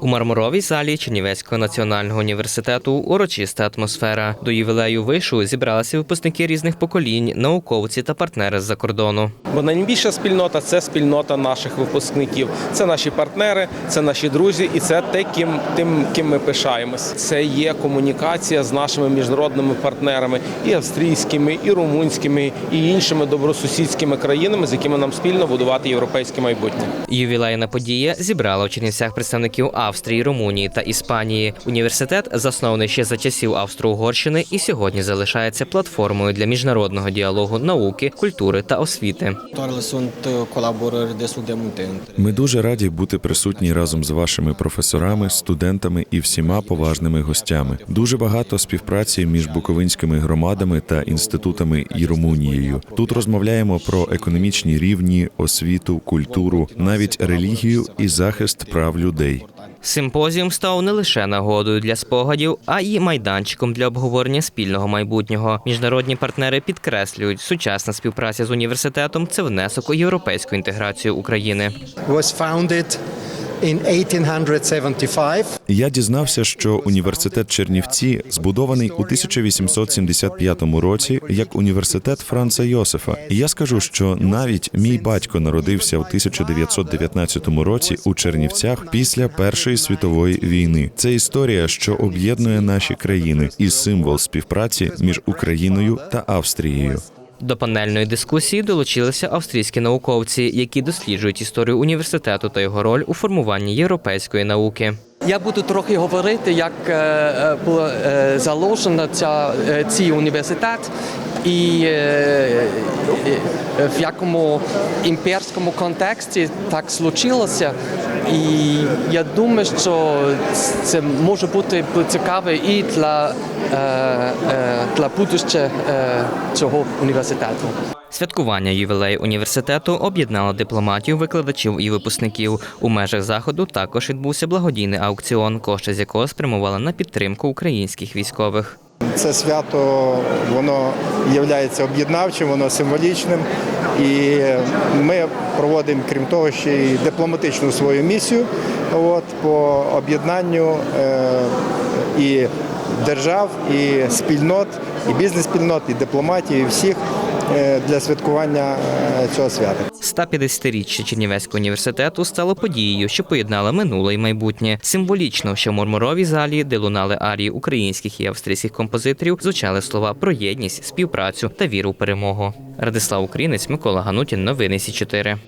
У мармуровій залі Чернівецького національного університету урочиста атмосфера. До ювілею вишу зібралися випускники різних поколінь, науковці та партнери з-за кордону. Бо найбільша спільнота це спільнота наших випускників. Це наші партнери, це наші друзі, і це те, ким тим, ким ми пишаємось. Це є комунікація з нашими міжнародними партнерами, і австрійськими, і румунськими, і іншими добросусідськими країнами, з якими нам спільно будувати європейське майбутнє. Ювілейна подія зібрала у Чернівцях представників Австрії, Румунії та Іспанії. Університет, заснований ще за часів Австро-Угорщини, і сьогодні залишається платформою для міжнародного діалогу науки, культури та освіти. Ми дуже раді бути присутні разом з вашими професорами, студентами і всіма поважними гостями. Дуже багато співпраці між буковинськими громадами та інститутами і Румунією. Тут розмовляємо про економічні рівні, освіту, культуру, навіть релігію і захист прав людей. Симпозіум став не лише нагодою для спогадів, а й майданчиком для обговорення спільного майбутнього. Міжнародні партнери підкреслюють, сучасна співпраця з університетом це внесок у європейську інтеграцію України. In 1875 Я дізнався, що університет Чернівці збудований у 1875 році як університет Франца Йосифа. І я скажу, що навіть мій батько народився в 1919 році у Чернівцях після Першої світової війни. Це історія, що об'єднує наші країни, і символ співпраці між Україною та Австрією. До панельної дискусії долучилися австрійські науковці, які досліджують історію університету та його роль у формуванні європейської науки. Я буду трохи говорити, як е, е, була е, заложена ця цей університет і в якому імперському контексті так случилося. І я думаю, що це може бути цікаве і для, для будущого цього університету. Святкування ювілею університету об'єднало дипломатів, викладачів і випускників. У межах заходу також відбувся благодійний аукціон, кошти з якого спрямували на підтримку українських військових. Це свято воно є об'єднавчим, воно символічним. І ми проводимо, крім того, ще й дипломатичну свою місію от, по об'єднанню е, і держав, і спільнот, і бізнес-спільнот, і дипломатії, і всіх для святкування е, цього свята. 150-річчя Чернівецького університету стало подією, що поєднала минуле і майбутнє. Символічно, що в мурмуровій залі, де лунали арії українських і австрійських композиторів, звучали слова про єдність, співпрацю та віру в перемогу. Радислав Українець, Микола Ганутін, новини Сі 4